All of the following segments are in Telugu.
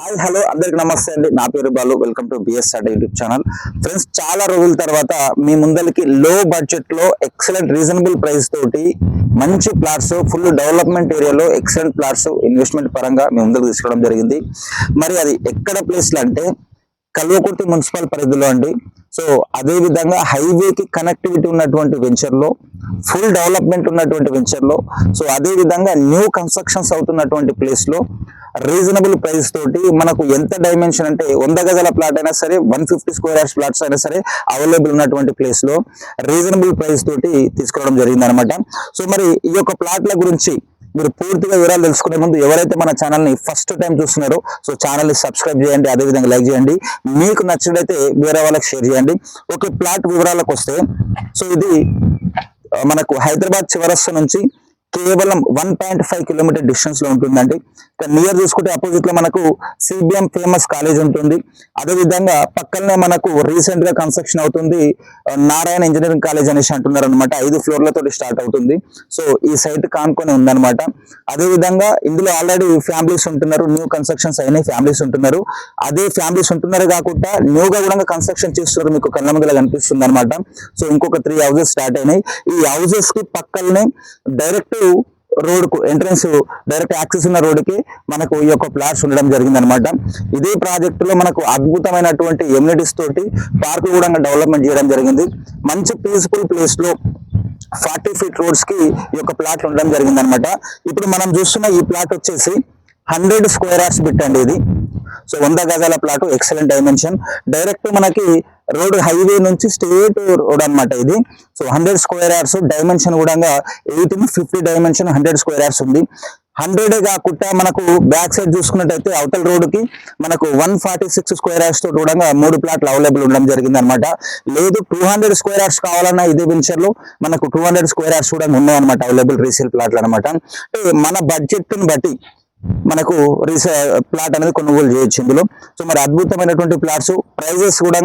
హాయ్ హలో అందరికి నమస్తే అండి. నా పేరు Balu. Welcome to BS ad YouTube channel friends చాలా రోజుల తర్వాత మీ ముందరికి లో బడ్జెట్లో ఎక్సలెంట్ రీజనబుల్ ప్రైస్ తోటి మంచి ప్లాట్స్ ఫుల్ డెవలప్మెంట్ ఏరియాలో ఎక్సలెంట్ ప్లాట్స్ ఇన్వెస్ట్మెంట్ పరంగా మీ ముందుకు తీసుకోవడం జరిగింది. మరి అది ఎక్కడ ప్లేస్లు అంటే కల్వకుర్తి మున్సిపల్ పరిధిలో అండి. సో అదే విధంగా హైవేకి కనెక్టివిటీ ఉన్నటువంటి వెంచర్లో ఫుల్ డెవలప్మెంట్ ఉన్నటువంటి వెంచర్లో సో అదే విధంగా న్యూ కన్స్ట్రక్షన్స్ అవుతున్నటువంటి ప్లేస్లో రీజనబుల్ ప్రైస్ తోటి మనకు ఎంత డైమెన్షన్ అంటే వంద గజాల ప్లాట్ అయినా సరే one fifty square yards plots అయినా సరే అవైలబుల్ ఉన్నటువంటి ప్లేస్లో రీజనబుల్ ప్రైస్ తోటి తీసుకోవడం జరిగింది అనమాట సో మరి ఈ యొక్క ప్లాట్ల గురించి మీరు పూర్తిగా వివరాలు తెలుసుకునే ముందు ఎవరైతే మన ఛానల్ని ఫస్ట్ టైం చూస్తున్నారో సో ఛానల్ని సబ్స్క్రైబ్ చేయండి అదే విధంగా లైక్ చేయండి. మీకు నచ్చినట్లయితే వేరే వాళ్ళకి షేర్ చేయండి. ఒక ప్లాట్ వివరాలకు వస్తే సో ఇది మనకు హైదరాబాద్ చివరస్సు నుంచి కేవలం వన్ పాయింట్ ఫైవ్ కిలోమీటర్ డిస్టెన్స్లో ఉంటుందండి. నియర్ చూసుకుంటే అపోజిట్లో మనకు సిబిఎం ఫేమస్ కాలేజ్ ఉంటుంది. అదే విధంగా పక్కనే మనకు రీసెంట్గా కన్స్ట్రక్షన్ అవుతుంది నారాయణ ఇంజనీరింగ్ కాలేజ్ అనేసి అంటున్నారు అనమాట ఐదు ఫ్లోర్లతో స్టార్ట్ అవుతుంది. సో ఈ సైట్ కానుకొని ఉందనమాట అదే విధంగా ఇందులో ఆల్రెడీ ఫ్యామిలీస్ ఉంటున్నారు. న్యూ కన్స్ట్రక్షన్స్ అయినాయి ఫ్యామిలీస్ ఉంటున్నారు. అదే ఫ్యామిలీస్ ఉంటున్నారు కాకుండా న్యూగా కూడా కన్స్ట్రక్షన్ చేస్తున్నారు మీకు కళ్ళ కనిపిస్తుంది అనమాట సో ఇంకొక త్రీ హౌజెస్ స్టార్ట్ అయినాయి. ఈ హౌజెస్కి పక్కనే డైరెక్ట్ రోడ్కు ఎంట్రన్స్ డైరెక్ట్ యాక్సెస్ ఉన్న రోడ్కి మనకు ఈ యొక్క ప్లాట్స్ ఉండడం జరిగింది అనమాట ఇదే ప్రాజెక్ట్లో మనకు అద్భుతమైనటువంటి ఎమ్యూనిటీస్ తోటి పార్క్ కూడా డెవలప్మెంట్ చేయడం జరిగింది. మంచి పీస్ఫుల్ ప్లేస్లో ఫార్టీ ఫీట్ రోడ్స్కి ఈ యొక్క ప్లాట్ ఉండడం జరిగింది అనమాట ఇప్పుడు మనం చూస్తున్న ఈ ప్లాట్ వచ్చేసి హండ్రెడ్ స్క్వేర్ యార్డ్స్ బిట్ అండి ఇది. సో వంద గజాల ప్లాట్ ఎక్సలెంట్ డైమెన్షన్ డైరెక్ట్ మనకి రోడ్ హైవే నుంచి స్టేట్ రోడ్ అన్నమాట ఇది. So hundred square yards dimension కూడా eight fifty dimension hundred square yards ఉంది. హండ్రెడ్ కాకుండా మనకు బ్యాక్ సైడ్ చూసుకున్నట్టయితే అవతల రోడ్డుకి కి మనకు వన్ ఫార్టీ సిక్స్ స్క్వేర్ యార్డ్స్తో కూడా మూడు ప్లాట్లు అవైలబుల్ ఉండడం జరిగింది అనమాట లేదు టూ హండ్రెడ్ స్క్వేర్ యార్డ్స్ కావాలన్నా ఇదే వెంచర్లో మనకు టూ హండ్రెడ్ స్క్వేర్ యార్డ్స్ కూడా ఉన్నాయన్నమాట అవైలబుల్ రీసేల్ ప్లాట్లు అనమాట మన బడ్జెట్ని బట్టి మనకు ప్లాట్ అనేది కొనుగోలు చేయొచ్చు ఇందులో. సో మరి అద్భుతమైనటువంటి ప్లాట్స్ ప్రైజెస్ కూడా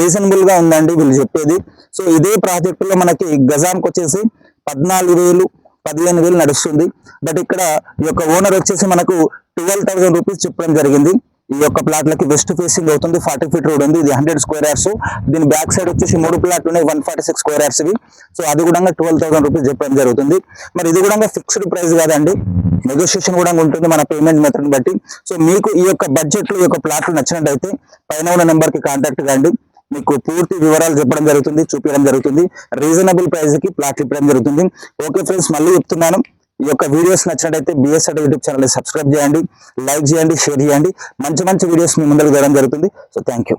రీజనబుల్గా ఉందండి వీళ్ళు చెప్పేది. సో ఇదే ప్రాజెక్ట్లో మనకి గజానికి వచ్చేసి పద్నాలుగు వేలు పదిహేను వేలు నడుస్తుంది. బట్ ఇక్కడ ఈ యొక్క ఓనర్ వచ్చేసి మనకు ట్వెల్వ్ థౌసండ్ రూపీస్ చెప్పడం జరిగింది. ఈ యొక్క ప్లాట్లకి వెస్ట్ ఫేసింగ్ అవుతుంది ఫార్టీ ఫీట్ రోడ్ ఉంది ఇది హండ్రెడ్ స్క్వేర్ యార్డ్స్ దీని బ్యాక్ సైడ్ వచ్చేసి మూడు ప్లాట్లు ఉన్నాయి one forty six square yards ఇవి. సో అది కూడా ట్వెల్వ్ థౌసండ్ రూపీస్ చెప్పడం జరుగుతుంది. మరి ఇది కూడా ఫిక్స్డ్ ప్రైస్ కాదండి. నెగోషియేషన్ కూడా ఉంటుంది మన పేమెంట్ మెథడ్ బట్టి. సో మీకు ఈ యొక్క బడ్జెట్లో ఈ యొక్క ప్లాట్లు నచ్చినట్టయితే పైన ఉన్న నెంబర్కి కాంటాక్ట్ కాండి. మీకు పూర్తి వివరాలు చెప్పడం జరుగుతుంది చూపించడం జరుగుతుంది. రీజనబుల్ ప్రైస్కి ప్లాట్లు ఇవ్వడం జరుగుతుంది. ఓకే ఫ్రెండ్స్ మళ్ళీ చెప్తున్నాను. ఈ యొక్క వీడియోస్ నచ్చినట్టయితే బిఎస్ఆర్ యూట్యూబ్ ఛానల్ సబ్స్క్రైబ్ చేయండి లైక్ చేయండి షేర్ చేయండి. మంచి మంచి వీడియోస్ మీ ముందరకు చేయడం జరుగుతుంది. So thank you